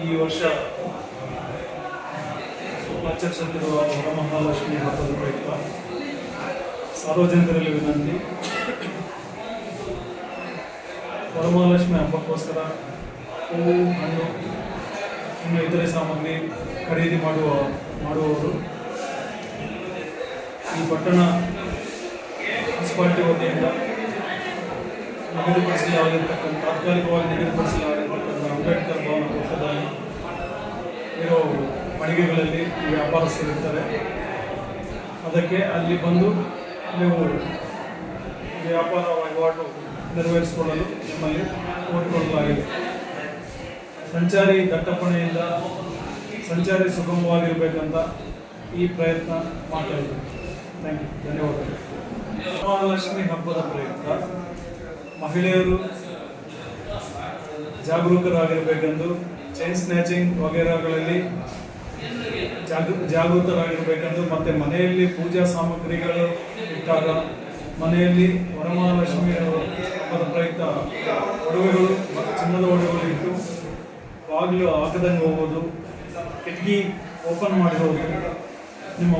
ಈ ವರ್ಷ ಆಚರಿಸುತ್ತಿರುವ ವರಮಹಾಲಕ್ಷ್ಮಿ ಹಬ್ಬದ ಪ್ರಯುಕ್ತ ಸಾರ್ವಜನಿಕರಲ್ಲಿ ವಿನಂತಿ ವರಮಹಾಲಕ್ಷ್ಮಿ ಹಬ್ಬಕ್ಕೋಸ್ಕರ ಹೂವು ಹಣ್ಣು ಇನ್ನು ಇತರೆ ಸಾಮಗ್ರಿ ಖರೀದಿ ಮಾಡುವ ಮಾಡುವವರು ಈ ಪಟ್ಟಣ ಮುನ್ಸಿಪಾಲಿಟಿ ವತಿಯಿಂದ ನಿಗದಿಪಡಿಸಲಾಗಿರ್ತಕ್ಕಂಥ ತಾತ್ಕಾಲಿಕವಾಗಿ ನಿಗದಿಪಡಿಸಲಾಗಿರ್ತಕ್ಕಂಥ ಅಂಬೇಡ್ಕರ್ ಮಳಿಗೆಗಳಲ್ಲಿ ಈ ವ್ಯಾಪಾರಸ್ಥರಿರ್ತಾರೆ. ಅದಕ್ಕೆ ಅಲ್ಲಿ ಬಂದು ನೀವು ವ್ಯಾಪಾರ ವಹಿವಾಟು ನೆರವೇರಿಸಿಕೊಳ್ಳಲು ನಿಮ್ಮಲ್ಲಿ ಕೋರಿಕೊಳ್ಳಲಾಗಿದೆ ಸಂಚಾರಿ ದಟ್ಟಪಣೆಯಿಂದ ಸಂಚಾರಿ ಸುಗಮವಾಗಿರಬೇಕಂತ ಈ ಪ್ರಯತ್ನ ಮಾಡ್ತಾ ಇದ್ದೀವಿ. ಥ್ಯಾಂಕ್ ಯು ಧನ್ಯವಾದಗಳು. ಮಹಾಲಕ್ಷ್ಮಿ ಹಬ್ಬದ ಪ್ರಯುಕ್ತ ಮಹಿಳೆಯರು ಜಾಗರೂಕರಾಗಿರಬೇಕೆಂದು ಚೈನ್ ಸ್ನ್ಯಾಚಿಂಗ್ ವಗೇರಾಗಳಲ್ಲಿ ಜಾಗೃ ಮತ್ತೆ ಮತ್ತು ಮನೆಯಲ್ಲಿ ಪೂಜಾ ಸಾಮಗ್ರಿಗಳು ಇಟ್ಟಾಗ ಮನೆಯಲ್ಲಿ ವರಮಹಾಲಕ್ಷ್ಮಿ ಹಬ್ಬದ ಪ್ರಯುಕ್ತ ಒಡವೆಗಳು ಚಿನ್ನದ ಒಡವೆಗಳು ಇಟ್ಟು ಬಾಗಿಲು ಹಾಕದಂಗೆ ಹೋಗೋದು, ಕಿಟಕಿ ಓಪನ್ ಮಾಡಿ ಹೋಗೋದು, ನಿಮ್ಮ